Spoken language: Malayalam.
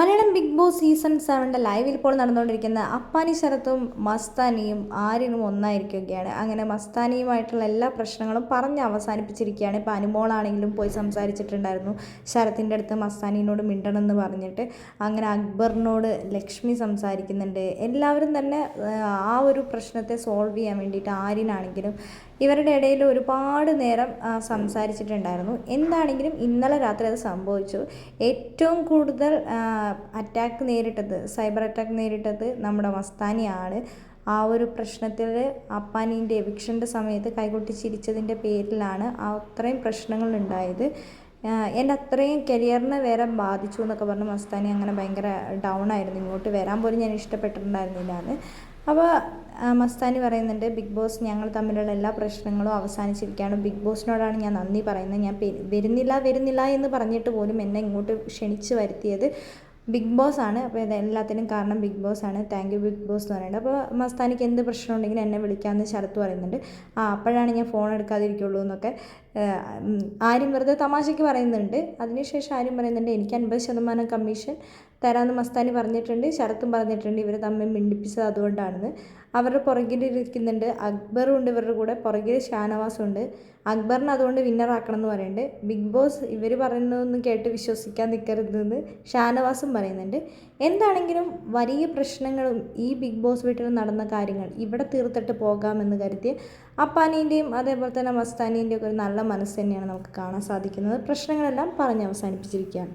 മലയാളം ബിഗ് ബോസ് സീസൺ സെവന്റെ ലൈവിൽ ഇപ്പോൾ നടന്നുകൊണ്ടിരിക്കുന്ന അപ്പാനി ശരത്തും മസ്താനിയും ആര്യനും ഒന്നായിരിക്കുകയാണ്. അങ്ങനെ മസ്താനിയുമായിട്ടുള്ള എല്ലാ പ്രശ്നങ്ങളും പറഞ്ഞ് അവസാനിപ്പിച്ചിരിക്കുകയാണ്. ഇപ്പോൾ അനുമോളാണെങ്കിലും പോയി സംസാരിച്ചിട്ടുണ്ടായിരുന്നു. ശരത്തിന്റെ അടുത്ത് മസ്താനിയോട് മിണ്ടണമെന്ന് പറഞ്ഞിട്ട് അങ്ങനെ അക്ബറിനോട് ലക്ഷ്മി സംസാരിക്കുന്നുണ്ട്. എല്ലാവരും തന്നെ ആ ഒരു പ്രശ്നത്തെ സോൾവ് ചെയ്യാൻ വേണ്ടിയിട്ട് ആര്യനാണെങ്കിലും ഇവരുടെ ഇടയിൽ ഒരുപാട് നേരം സംസാരിച്ചിട്ടുണ്ടായിരുന്നു. എന്താണെങ്കിലും ഇന്നലെ രാത്രി അത് സംഭവിച്ചു. ഏറ്റവും കൂടുതൽ അറ്റാക്ക് നേരിട്ടത് സൈബർ അറ്റാക്ക് നേരിട്ടത് നമ്മുടെ മസ്താനിയാണ് ആ ഒരു പ്രശ്നത്തിൽ അപ്പാനീന്റെ എവിക്ഷന്റെ സമയത്ത് കൈകൊട്ടി ചിരിച്ചതിന്റെ പേരിലാണ് അത്രയും പ്രശ്നങ്ങൾ ഉണ്ടായത് എന്റെ അത്രയും കരിയറിനെ വരെ ബാധിച്ചു എന്നൊക്കെ പറഞ്ഞ് മസ്താനി അങ്ങനെ ഭയങ്കര ഡൗൺ ആയിരുന്നു ഇങ്ങോട്ട് വരാൻ പോലും ഞാൻ ഇഷ്ടപ്പെട്ടിട്ടുണ്ടായിരുന്നില്ല എന്ന് അപ്പോൾ മസ്താനി പറയുന്നുണ്ട് ബിഗ് ബോസ് ഞങ്ങൾ തമ്മിലുള്ള എല്ലാ പ്രശ്നങ്ങളും അവസാനിച്ചിരിക്കുകയാണ്. ബിഗ് ബോസിനോടാണ് ഞാൻ നന്ദി പറയുന്നത്. ഞാൻ വരുന്നില്ല വരുന്നില്ല എന്ന് പറഞ്ഞിട്ട് പോലും എന്നെ ഇങ്ങോട്ട് ക്ഷണിച്ച് വരുത്തിയത്. ബിഗ് ബോസ് ആണ്. അപ്പോൾ ഇത് എല്ലാത്തിനും കാരണം ബിഗ് ബോസ് ആണ്. താങ്ക് യു ബിഗ് ബോസ് എന്ന് പറയുന്നത്. അപ്പോൾ മസ്താനിക്ക് എന്ത് പ്രശ്നം ഉണ്ടെങ്കിലും എന്നെ വിളിക്കാമെന്ന് ശരത്ത് പറയുന്നുണ്ട്. ആ അപ്പോഴാണ് ഞാൻ ഫോൺ എടുക്കാതിരിക്കുള്ളൂ എന്നൊക്കെ. ആരും വെറുതെ തമാശയ്ക്ക് പറയുന്നുണ്ട്. അതിനുശേഷം ആരും പറയുന്നുണ്ട് എനിക്ക് അൻപത് ശതമാനം കമ്മീഷൻ തരാമെന്ന് മസ്താനി പറഞ്ഞിട്ടുണ്ട് ശരത്തും പറഞ്ഞിട്ടുണ്ട് ഇവർ തമ്മിൽ മിണ്ടിപ്പിച്ചത് അതുകൊണ്ടാണെന്ന്. അവരുടെ പുറകിൽ പുറകിലിരിക്കുന്നുണ്ട് അക്ബറും ഉണ്ട് ഇവരുടെ കൂടെ പുറകിൽ ഷാനവാസും ഉണ്ട് അക്ബറിനെ അതുകൊണ്ട് വിന്നറാക്കണം എന്ന് പറയുന്നുണ്ട്. ബിഗ് ബോസ് ഇവർ പറയുന്നതൊന്നും കേട്ട് വിശ്വസിക്കാൻ നിൽക്കരുതെന്ന് ഷാനവാസും പറയുന്നുണ്ട്. എന്താണെങ്കിലും വലിയ പ്രശ്നങ്ങളും ഈ ബിഗ് ബോസ് വീട്ടിൽ നടന്ന കാര്യങ്ങൾ ഇവിടെ തീർത്തിട്ട് പോകാമെന്ന് കരുതി അപ്പാനീന്റെയും അതേപോലെ തന്നെ മസ്താനീന്റെയും ഒക്കെ ഒരു നല്ല മനസ്സ് തന്നെയാണ് നമുക്ക് കാണാൻ സാധിക്കുന്നത്. പ്രശ്നങ്ങളെല്ലാം പറഞ്ഞ് അവസാനിപ്പിച്ചിരിക്കുകയാണ്.